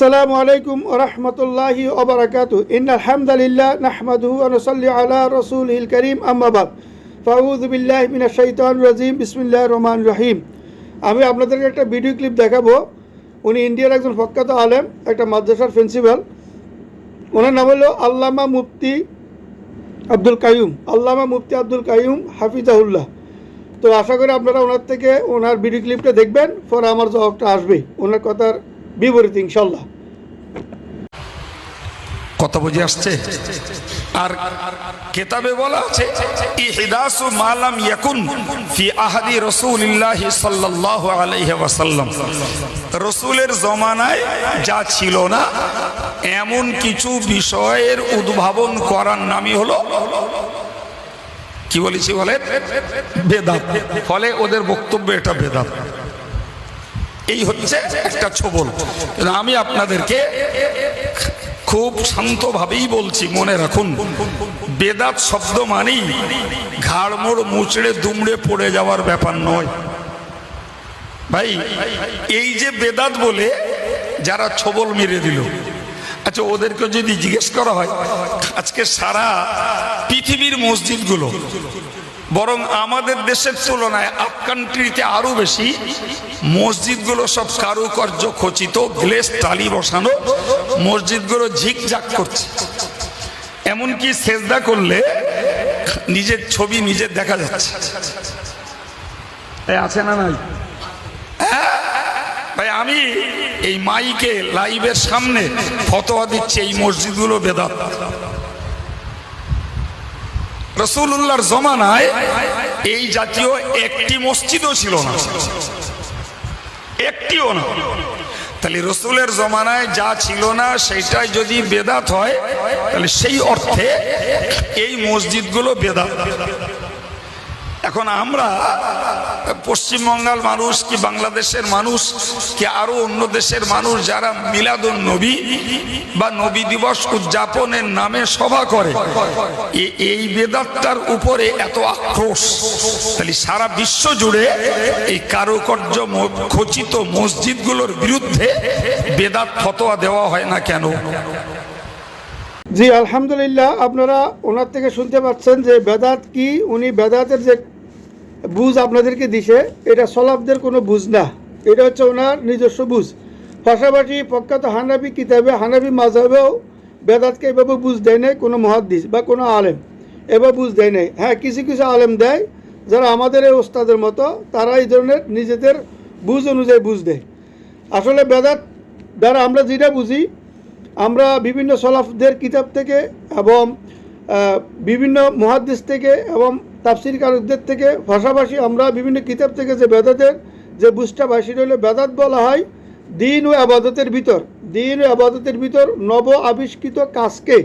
আসসালামু আলাইকুম রহমতুল্লাহি ওবরাকাতু ইন আলহামদুলিল্লাহ নাহমাদুহু ওয়া নুসাল্লি আলা রাসূলিল কারীম। আম্মা বাদ। ফাউযু বিল্লাহি মিনাশ শাইতানির রাজিম। বিসমিল্লাহির রহমানির রহিম। আমি আপনাদেরকে একটা ভিডিও ক্লিপ দেখাবো। উনি ইন্ডিয়ার একজন প্রখ্যাত আলেম, একটা মাদ্রাসার প্রিন্সিপাল। ওনার নাম হলো আল্লামা মুফতি আব্দুল কাইয়ুম। আল্লামা মুফতি আব্দুল কাইয়ুম হাফিজাহুল্লাহ। তো আশা করি আপনারা ওনার থেকে ওনার ভিডিও ক্লিপটা দেখবেন। পরে আমার জবাবটা আসবে ওনার কথার বিপরীত ইনশাল্লাহ কথা বুঝে আসছে? আর কেতাবে বলা আছে, ইহদাসু মালাম ইয়াকুন ফি আহাদি রাসূলিল্লাহি সাল্লাল্লাহু আলাইহি ওয়াসাল্লাম। রাসূলের জমানায় যা ছিল না, এমন কিছু বিষয়ের উদ্ভাবন করার নামই হলো কি বলেছি বলে? বেদাত। ফলে ওদের বক্তব্য এটা বেদাত। এই হচ্ছে একটা ছবল। আমি আপনাদেরকে খুব শান্তভাবেই বলছি, মনে রাখুন। বেদাত শব্দ মানেই ঘাড়মোড় মুচড়ে দুমড়ে পড়ে যাওয়ার ব্যাপার নয়। ভাই, এই যে বেদাত বলে যারা ছবল মেরে দিল। আচ্ছা ওদেরকে যদি জিজ্ঞেস করা হয়, আজকে সারা পৃথিবীর মসজিদগুলো বরং আমাদের দেশের তুলনায় আপ কান্ট্রিতে আরও বেশি মসজিদগুলো সব কারুকার্য খচিত গ্লেস টালি বসানো মসজিদগুলো ঝিকঝাক করছে। এমনকি সেজদা করলে নিজের ছবি নিজের দেখা যাচ্ছে। আছে না নাই? হ্যাঁ? ভাই আমি এই মাইকে লাইভের সামনে ফতোয়া দিচ্ছি এই মসজিদগুলো বেদাত। রসুল্লাহর জমানায় এই জাতীয় একটি মসজিদও ছিল না। একটিও না। তাহলে রসুলের জমানায় যা ছিল না, সেইটাই যদি বেদাত হয়, তাহলে সেই অর্থে এই মসজিদগুলো বেদাত। এখন আমরা পশ্চিমবঙ্গাল মানুষ কি বাংলাদেশের মানুষ কি আরও অন্য দেশের মানুষ যারা মিলাদুন নবী বা নবী দিবস উদযাপনের নামে সভা করে? এই বেদাত্তার উপরে এত আক্রোশ। তাহলে সারা বিশ্ব জুড়ে এই কারুকার্য খচিত মসজিদগুলোর বিরুদ্ধে বেদাত ফতোয়া দেওয়া হয় না কেন? জি, আলহামদুলিল্লাহ, আপনারা ওনার থেকে শুনতে পাচ্ছেন যে বেদাত কি, উনি বেদাতের যে বুঝ আপনাদেরকে দিছে, এটা সলাফদের কোনো বুঝ না। এটা হচ্ছে ওনার নিজস্ব বুঝ। পাশাপাশি প্রখ্যাত হানাবি কিতাবে হানাবি মাঝাবেও বেদাতকে এভাবে বুঝ দেয় নাই, কোনো মহাদ্দিস বা কোনো আলেম এভাবে বুঝ দেয় নাই। হ্যাঁ কিছু কিছু আলেম দেয়, যারা আমাদের এই ওস্তাদের মতো, তারা এই ধরনের নিজেদের বুঝ অনুযায়ী বুঝ দেয়। আসলে বেদাত দ্বারা আমরা যেটা বুঝি আমরা বিভিন্ন সলাফদের কিতাব থেকে এবং বিভিন্ন মহাদ্দেশ থেকে এবং তাফসির কারকদের থেকে পাশাপাশি আমরা বিভিন্ন কিতাব থেকে যে বেদাতের যে পাই, সেটা হলো বেদাত বলা হয় দিন ও আবাদতের ভিতর। দিন ও আবাদতের ভিতর নব আবিষ্কৃত কাজকে,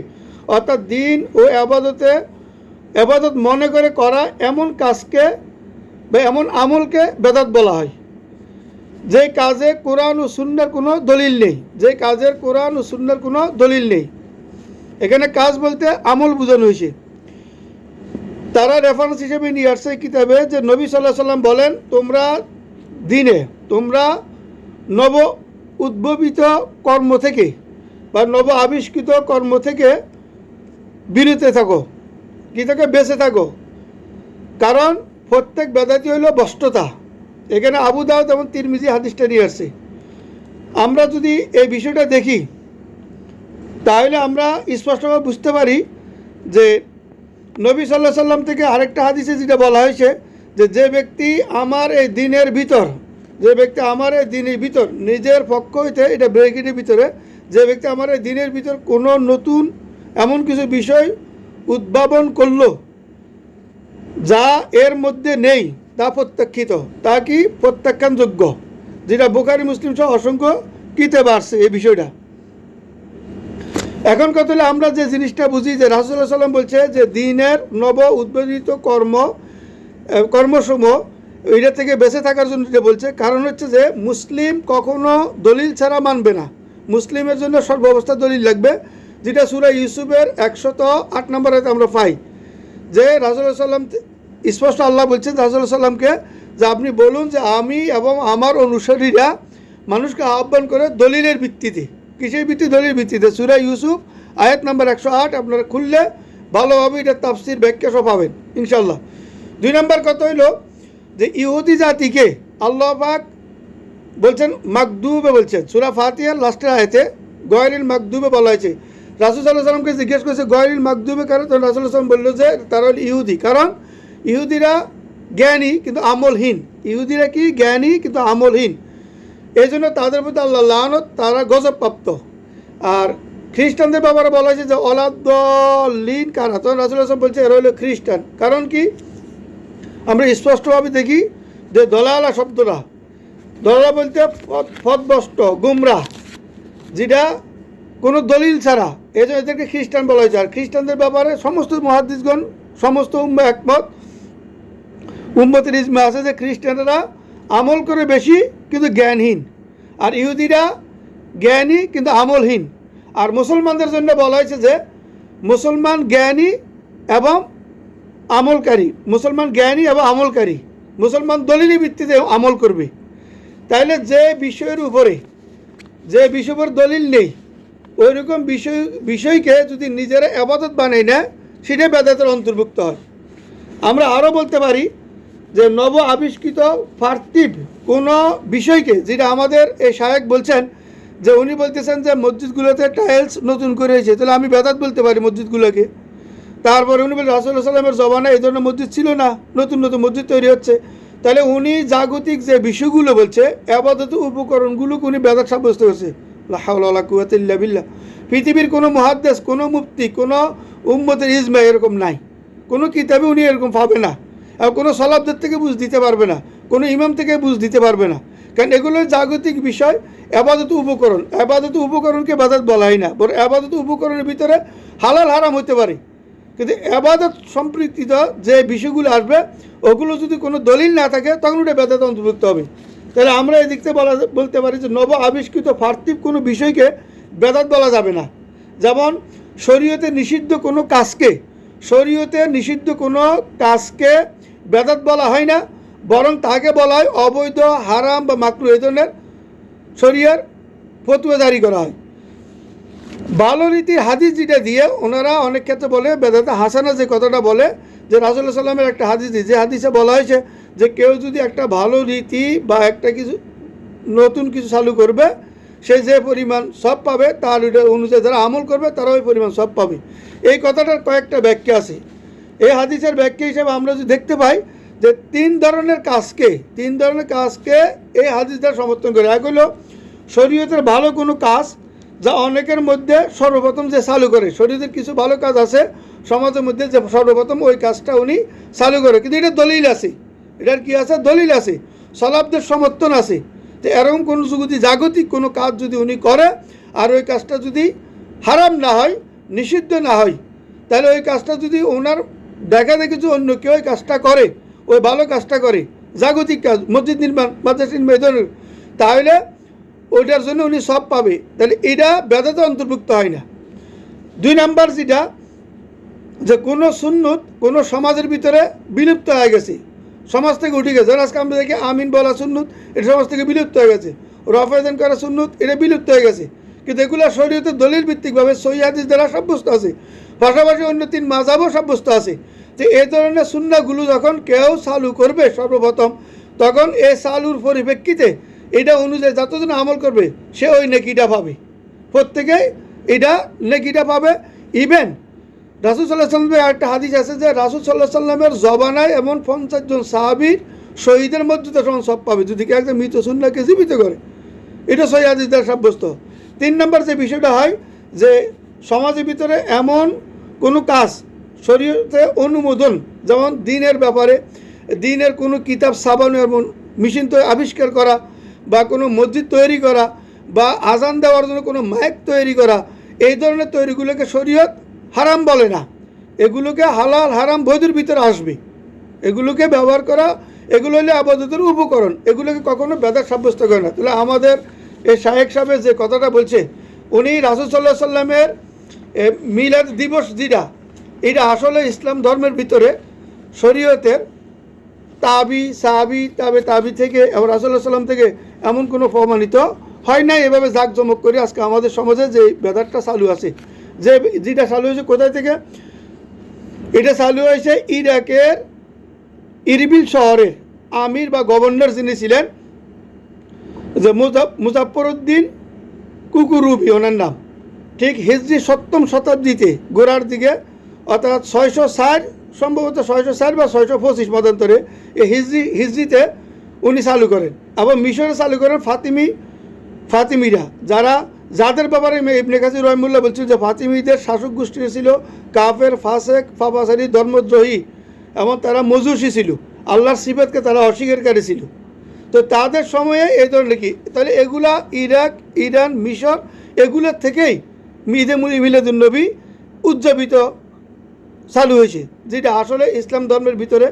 অর্থাৎ দিন ও আবাদতে আবাদত মনে করে করা এমন কাজকে বা এমন আমলকে বেদাত বলা হয়। যে কাজে কোরআন ও সুন্নার কোনো দলিল নেই, যে কাজের কোরআন ও সুন্নার কোনো দলিল নেই। এখানে কাজ বলতে আমল বোঝানো হয়েছে। তারা রেফারেন্স হিসেবে নিয়ে আসছে কিতাবে যে নবী সাল্লাহ সাল্লাম বলেন, তোমরা দিনে, তোমরা নব উদ্ভবিত কর্ম থেকে বা নব আবিষ্কৃত কর্ম থেকে বিরতে থাকো, কি থেকে বেঁচে থাকো। কারণ প্রত্যেক বেদাতি হইল বষ্টতা। এখানে আবু দাউদ এবং তিরমিজি হাদিসটা নিয়ে আসছে। আমরা যদি এই বিষয়টা দেখি, তাহলে আমরা স্পষ্টভাবে বুঝতে পারি যে নবী সাল্লাহ সাল্লাম থেকে আরেকটা হাদিসে যেটা বলা হয়েছে যে যে ব্যক্তি আমার এই দিনের ভিতর, যে ব্যক্তি আমার এই দিনের ভিতর, নিজের পক্ষ হইতে, এটা ব্রেকেটের ভিতরে, যে ব্যক্তি আমার এই দিনের ভিতর কোনো নতুন এমন কিছু বিষয় উদ্ভাবন করল, যা এর মধ্যে নেই তা প্রত্যাখ্যিত। তা কি প্রত্যাখ্যানযোগ্য? যেটা বোকারি মুসলিম সহ অসংখ্য কিতাব বাড়ছে এই বিষয়টা। এখন কথা হলো আমরা যে জিনিসটা বুঝি যে রাসুল্লাহ সাল্লাম বলছে যে দিনের নব উদ্বোধিত কর্ম কর্মসমূহ এটা থেকে বেঁচে থাকার জন্য যেটা বলছে, কারণ হচ্ছে যে মুসলিম কখনো দলিল ছাড়া মানবে না। মুসলিমের জন্য সর্বাবস্থা দলিল লাগবে, যেটা সুরা ইউসুফের একশত আট নম্বরে আমরা পাই। যে রাসুল্লাহ সাল্লাম স্পষ্ট আল্লাহ বলছেন রাসুল্লাহ সাল্লামকে যে আপনি বলুন যে আমি এবং আমার অনুসারীরা মানুষকে আহ্বান করে দলিলের ভিত্তিতে। কিসের ভিত্তি দলিল ভিত্তিতে। সুরা ইউসুফ, আয়াত নাম্বার একশো আট, আপনারা খুললে ভালোভাবে এটা তাফসির ব্যাখ্যা সব পাবেন ইনশাল্লাহ দুই নম্বর কথা হইল যে ইহুদি জাতিকে আল্লাহ পাক বলছেন মাকদুবে বলছেন। সুরা ফাতিহার লাস্টের আয়তে গয়রিল মাকদুবে বলা হয়েছে। রাসুল সাল্লাহ সাল্লামকে জিজ্ঞেস করেছে গয়রিল মাকদুবে কারণ তখন রাসুল সাল্লাম বলল যে তারা ইহুদি। কারণ ইহুদিরা জ্ঞানী, কিন্তু আমলহীন। ইহুদিরা কি? জ্ঞানী, কিন্তু আমলহীন। এই জন্য তাদের প্রতি আল্লাহ লানত, তারা গজবপ্রাপ্ত। আর খ্রিস্টানদের ব্যাপারে বলা হয়েছে যে অলাদ্দলিন কারা তখন রাসুল আসলাম বলছে, এরা হলো খ্রিস্টান। কারণ কি? আমরা স্পষ্টভাবে দেখি যে, দলালা শব্দটা দলালা বলতে পথভ্রষ্ট, গুমরা, যেটা কোনো দলিল ছাড়া। এই জন্য এদেরকে খ্রিস্টান বলা হয়েছে। আর খ্রিস্টানদের ব্যাপারে সমস্ত মহাদিসগণ, সমস্ত উম্মা একমত উম্মতের ইসমা আছে যে খ্রিস্টানরা আমল করে বেশি কিন্তু জ্ঞানহীন। আর ইহুদিরা জ্ঞানী কিন্তু আমলহীন। আর মুসলমানদের জন্য বলা হয়েছে যে মুসলমান জ্ঞানী এবং আমলকারী। মুসলমান জ্ঞানী এবং আমলকারী। মুসলমান দলিলি ভিত্তিতে আমল করবে। তাইলে যে বিষয়ের উপরে, যে বিষয়ের দলিল নেই ওই রকম বিষয়, বিষয়কে যদি নিজেরা আবাদত বানাই না সেটা বেদাতের অন্তর্ভুক্ত হয়। আমরা আরও বলতে পারি যে নব আবিষ্কৃত পার্থিব কোনো বিষয়কে যেটা আমাদের এই সাহেক বলছেন, যে উনি বলতেছেন যে মসজিদগুলোতে টাইলস নতুন করে হয়েছে। তাহলে আমি বেদাত বলতে পারি মসজিদগুলোকে। তারপরে উনি বলেন রাসুল্লাহ সাল্লামের জমানায় এই ধরনের মসজিদ ছিল না, নতুন নতুন মসজিদ তৈরি হচ্ছে। তাহলে উনি জাগতিক যে বিষয়গুলো বলছে আপাতত উপকরণগুলোকে উনি বেদাত সাব্যস্ত করছে। বিল্লাহ। পৃথিবীর কোনো মহাদ্দেশ কোনো মুক্তি কোনো উম্মতের ইজমা এরকম নাই। কোনো কিতাবে উনি এরকম পাবে না। আর কোনো সলাবদের থেকে বুঝ দিতে পারবে না, কোনো ইমাম থেকে বুঝ দিতে পারবে না। কারণ এগুলো জাগতিক বিষয়, আবাদত উপকরণ। আবাদত উপকরণকে বাদাত বলাই না, বরং আবাদত উপকরণের ভিতরে হালাল হারাম হতে পারে। কিন্তু আবাদত সম্পৃক্ত যে বিষয়গুলো আসবে, ওগুলো যদি কোনো দলিল না থাকে, তখন ওটা বেদাত অন্তর্ভুক্ত হবে। তাহলে আমরা এদিক থেকে বলা বলতে পারি যে নব আবিষ্কৃত পার্থিব কোনো বিষয়কে বেদাত বলা যাবে না। যেমন, শরীয়তে নিষিদ্ধ কোনো কাজকে, শরীয়তে নিষিদ্ধ কোনো কাজকে বেদাত বলা হয় না, বরং তাকে বলা হয় অবৈধ, হারাম বা মাকরু, এই ধরনের শরিয়ার ফতুয়া জারি করা হয়। ভালো রীতির হাদিস যেটা দিয়ে ওনারা অনেক ক্ষেত্রে বলে, বেদাতে হাসানা যে কথাটা বলে, যে রাজুল্লাহ সাল্লামের একটা হাদিস যে হাদিসে বলা হয়েছে যে কেউ যদি একটা ভালো রীতি বা একটা কিছু নতুন কিছু চালু করবে, সে যে পরিমাণ সব পাবে, তার অনুযায়ী যারা আমল করবে তারা ওই পরিমাণ সব পাবে। এই কথাটার কয়েকটা ব্যাখ্যা আছে। এই হাদিসের ব্যাখ্যা হিসেবে আমরা যদি দেখতে পাই যে তিন ধরনের কাজকে, তিন ধরনের কাজকে এই হাদিস দ্বারা সমর্থন করে। এক হলো শরীয়তের ভালো কোনো কাজ যা অনেকের মধ্যে সর্বপ্রথম যে চালু করে। শরীরের কিছু ভালো কাজ আছে, সমাজের মধ্যে যে সর্বপ্রথম ওই কাজটা উনি চালু করে। কিন্তু এটা দলিল আছে। এটার কি আছে? দলিল আছে। সলাবদের সমর্থন আছে। তো এরকম কোনো যদি জাগতিক কোনো কাজ যদি উনি করে আর ওই কাজটা যদি হারাম না হয়, নিষিদ্ধ না হয়, তাহলে ওই কাজটা যদি ওনার দেখা দেখি যে অন্য কেউ কাজটা করে ওই ভালো কাজটা করে, জাগতিক কাজ, মসজিদ নির্মাণ, মাদ্রাসা নির্মাণ ধরনের। তাহলে ওইটার জন্য উনি সব পাবে। তাহলে এটা বেদাতে অন্তর্ভুক্ত হয় না। দুই নাম্বার যেটা, যে কোনো সুন্নত কোনো সমাজের ভিতরে বিলুপ্ত হয়ে গেছে। সমাজ থেকে উঠে গেছে। আজকে আমরা দেখি আমিন বলা সুন্নত, এটা সমাজ থেকে বিলুপ্ত হয়ে গেছে। রফায়দান করা সুন্নত, এটা বিলুপ্ত হয়ে গেছে। কিন্তু এগুলো শরীয়তে দলিল ভিত্তিকভাবে সৈয়াদিস দ্বারা সাব্যস্ত আছে। পাশাপাশি অন্য তিন মাঝাবও সাব্যস্ত আছে যে এই ধরনের সুন্নাগুলো যখন কেউ চালু করবে সর্বপ্রথম, তখন এ চালুর পরিপ্রেক্ষিতে এটা অনুযায়ী যতজন আমল করবে, সে ওই নেকিটা পাবে। প্রত্যেকেই এটা নেকিটা পাবে। ইভেন রাসুল সাল্লাহ সাল্লামের একটা হাদিস আছে যে রাসুল সাল্লাহ সাল্লামের জবানায় এমন পঞ্চাশ জন সাহাবির শহীদের মধ্যে তো সমান সব পাবে। যদি কেউ একজন মৃত সুন্নাকে জীবিত করে, এটা সহি হাদিস দ্বারা সাব্যস্ত। তিন নম্বর যে বিষয়টা হয় যে সমাজের ভিতরে এমন কোনো কাজ শরীরতে অনুমোদন, যেমন দিনের ব্যাপারে, দিনের কোনো কিতাব সাবানো এমন মেশিন তো আবিষ্কার করা বা কোনো মসজিদ তৈরি করা বা আজান দেওয়ার জন্য কোনো মাইক তৈরি করা, এই ধরনের তৈরিগুলোকে শরীয়ত হারাম বলে না। এগুলোকে হালাল, হারাম বৈধের ভিতরে আসবে। এগুলোকে ব্যবহার করা, এগুলো হলে আবাদতের উপকরণ। এগুলোকে কখনো বেদাত সাব্যস্ত করে না। তাহলে আমাদের এই শাহেক সাহেব যে কথাটা বলছে, উনি রাসুল সাল্লাহ সাল্লামের মিলাদ দিবস যেটা, এটা আসলে ইসলাম ধর্মের ভিতরে শরীয়তের তাবি সাহাবি তাবে তাবি থেকে, এবং রাসুল্লাহ সাল্লাম থেকে এমন কোনো প্রমাণিত হয় নাই। এভাবে জাঁকজমক করে আজকে আমাদের সমাজে যে বেদারটা চালু আছে, যে যেটা চালু হয়েছে কোথায় থেকে? এটা চালু হয়েছে ইরাকের ইরবিল শহরে। আমির বা গভর্নর যিনি ছিলেন, যে মুজাফ উদ্দিন কুকুরুবি, ওনার নাম। ঠিক হিজরি সপ্তম শতাব্দীতে গোড়ার দিকে, অর্থাৎ ছয়শো ষাট, সম্ভবত ছয়শো ষাট বা ছয়শো পঁচিশ মতান্তরে এই হিজরি, হিজরিতে উনি চালু করেন। আবার মিশরে চালু করেন ফাতিমি, ফাতিমিরা, যারা যাদের ব্যাপারে ইবনে কাসির রহমুল্লাহ বলছেন যে ফাতিমিদের শাসক গোষ্ঠী ছিল কাফের, ফাসেক ফাবাসারি ধর্মদ্রোহী, এবং তারা মজুসি ছিল। আল্লাহর সিফাতকে তারা অস্বীকারী ছিল। তো তাদের সময়ে এই ধরনের কি? তাহলে এগুলা ইরাক, ইরান, মিশর, এগুলোর থেকেই মিদে মুলি মিলাদুল নবী উদযাপিত চালু হয়েছে, যেটা আসলে ইসলাম ধর্মের ভিতরে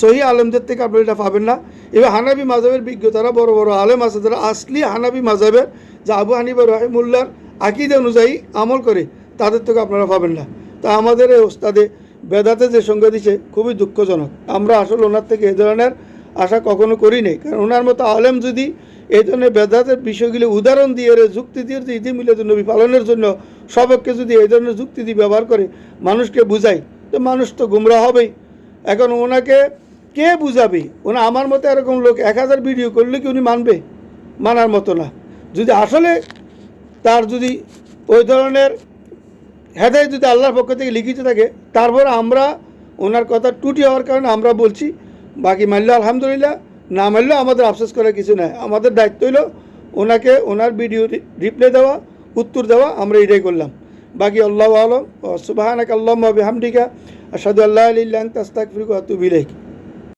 সহি আলেমদের থেকে আপনারা এটা পাবেন না। এবার হানাবি মাজাবের বিজ্ঞতারা বড় বড় আলেম আছে, যারা আসলি হানাবি মাজাবের যা আবু হানিবা রহিমুল্লার আকিদে অনুযায়ী আমল করে, তাদের থেকে আপনারা পাবেন না। তা আমাদের এই ওস্তাদে বেদাতে যে সঙ্গে দিছে, খুবই দুঃখজনক। আমরা আসলে ওনার থেকে এই ধরনের আশা কখনো করি নাই। কারণ ওনার মতো আলেম যদি এই ধরনের বেদাতের বিষয়গুলি উদাহরণ দিয়ে যুক্তি দিয়ে যদি ইতি মিলাদ নবী পালনের জন্য সবককে যদি এই ধরনের যুক্তি দিয়ে ব্যবহার করে, মানুষকে বুঝায়, তো মানুষ তো গুমরা হবেই। এখন ওনাকে কে বুঝাবে? ওনা আমার মতো এরকম লোক এক হাজার ভিডিও করলে কি উনি মানবে? মানার মতো না। যদি আসলে তার যদি ওই ধরনের হেদায় যদি আল্লাহর পক্ষ থেকে লিখিত থাকে, তারপর আমরা ওনার কথা টুটি হওয়ার কারণে আমরা বলছি বাকি মানলে আলহামদুলিল্লাহ। না মানলেও আমাদের আফসোস করার কিছু নাই। আমাদের দায়িত্ব হলো ওনাকে, ওনার ভিডিও রিপ্লাই দেওয়া, উত্তর দেওয়া, আমরা এটাই করলাম। বাকি আল্লাহ আলম, ও সুবাহানাক আল্লাহ হামডিকা আসাদু আল্লাহ আলিল্লাহ তাস্তাক ফিরুক আতুবিলাইক